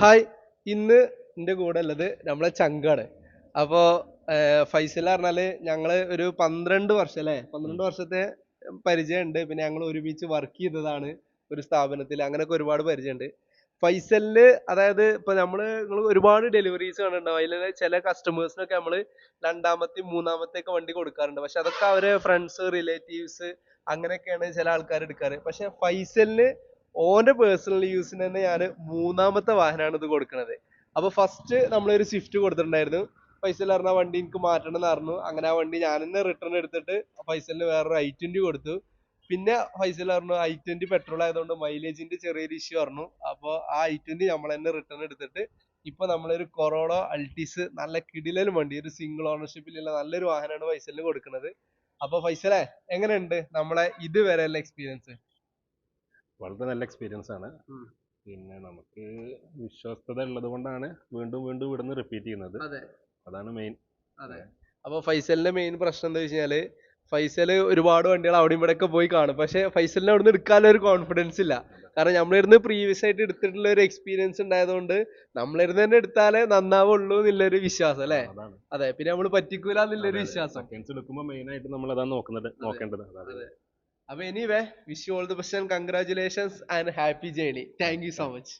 Hi. ഇന്ന് എന്റെ കൂടെ ഉള്ളത് നമ്മളെ ചങ്കാണ്. അപ്പോൾ ഫൈസൽ പറഞ്ഞാൽ ഞങ്ങൾ ഒരു പന്ത്രണ്ട് വർഷം അല്ലേ? പന്ത്രണ്ട് വർഷത്തെ പരിചയമുണ്ട്. പിന്നെ ഞങ്ങൾ ഒരുമിച്ച് വർക്ക് ചെയ്തതാണ് ഒരു സ്ഥാപനത്തിൽ അങ്ങനെയൊക്കെ ഒരുപാട് പരിചയമുണ്ട്. ഫൈസലിൽ അതായത് ഇപ്പൊ നമ്മൾ നിങ്ങൾ ഒരുപാട് ഡെലിവറീസ് കാണുന്നുണ്ടാവും അതിൽ ചില കസ്റ്റമേഴ്സിനൊക്കെ നമ്മൾ രണ്ടാമത്തെ മൂന്നാമത്തെ ഒക്കെ വണ്ടി കൊടുക്കാറുണ്ട്. പക്ഷെ അതൊക്കെ അവരെ ഫ്രണ്ട്സ് റിലേറ്റീവ്സ് അങ്ങനെയൊക്കെയാണ് ചില ആൾക്കാർ എടുക്കാറ്. പക്ഷെ ഫൈസലിന് ഓന്റെ പേഴ്സണൽ യൂസിന് തന്നെ ഞാൻ മൂന്നാമത്തെ വാഹനമാണ് ഇത് കൊടുക്കുന്നത് അപ്പൊ ഫസ്റ്റ് നമ്മളൊരു സ്വിഫ്റ്റ് കൊടുത്തിട്ടുണ്ടായിരുന്നു. ഫൈസൽ പറഞ്ഞ വണ്ടി എനിക്ക് മാറ്റണം എന്ന് പറഞ്ഞു അങ്ങനെ ആ വണ്ടി ഞാൻ തന്നെ റിട്ടേൺ എടുത്തിട്ട് ഫൈസലിന് വേറൊരു ഐ ട്വന്റി കൊടുത്തു. പിന്നെ ഫൈസൽ പറഞ്ഞു ഐ ട്വന്റി പെട്രോൾ ആയതുകൊണ്ട് മൈലേജിന്റെ ചെറിയൊരു ഇഷ്യൂ പറഞ്ഞു. അപ്പോൾ ആ ഐ ട്വന്റി നമ്മൾ തന്നെ റിട്ടേൺ എടുത്തിട്ട് ഇപ്പൊ നമ്മളൊരു കൊറോള അൾട്ടീസ് നല്ല കിടിലൻ വണ്ടി. ഒരു സിംഗിൾ ഓണർഷിപ്പിലുള്ള നല്ലൊരു വാഹനമാണ് ഫൈസലിന് കൊടുക്കുന്നത് അപ്പൊ ഫൈസലെ എങ്ങനെയുണ്ട് നമ്മളെ ഇതുവരെയുള്ള എക്സ്പീരിയൻസ് വളരെ നല്ല എക്സ്പീരിയൻസ് ആണ്. പിന്നെ നമുക്ക് വിശ്വസ്തത ഉള്ളത് കൊണ്ടാണ് വീണ്ടും വീണ്ടും ഇവിടുന്ന് റിപ്പീറ്റ് ചെയ്യുന്നത്. അതെ. അതാണ് മെയിൻ അതെ. അപ്പൊ ഫൈസലിന്റെ മെയിൻ പ്രശ്നം എന്താ വെച്ചാൽ ഫൈസൽ ഒരുപാട് വണ്ടികൾ അവിടെയും ഇവിടെ ഒക്കെ പോയി കാണും. പക്ഷെ ഫൈസലിന് അവിടുന്ന് എടുക്കാനുള്ള ഒരു കോൺഫിഡൻസ് ഇല്ല. കാരണം നമ്മളിരുന്ന് പ്രീവിയസ് ആയിട്ട് എടുത്തിട്ടുള്ള ഒരു എക്സ്പീരിയൻസ് ഉണ്ടായതുകൊണ്ട് നമ്മളിരുന്ന് തന്നെ എടുത്താലേ നന്നാവുള്ളൂ എന്നുള്ളൊരു വിശ്വാസം അല്ലേ? അതെ. പിന്നെ നമ്മൾ പറ്റിക്കൂല എന്നുള്ളൊരു വിശ്വാസം. എടുക്കുമ്പോൾ മെയിൻ ആയിട്ട് നമ്മൾ അതാണ് നോക്കുന്നത് നോക്കേണ്ടത്. അപ്പൊ anyway wish you all the best and congratulations and happy journey thank you so much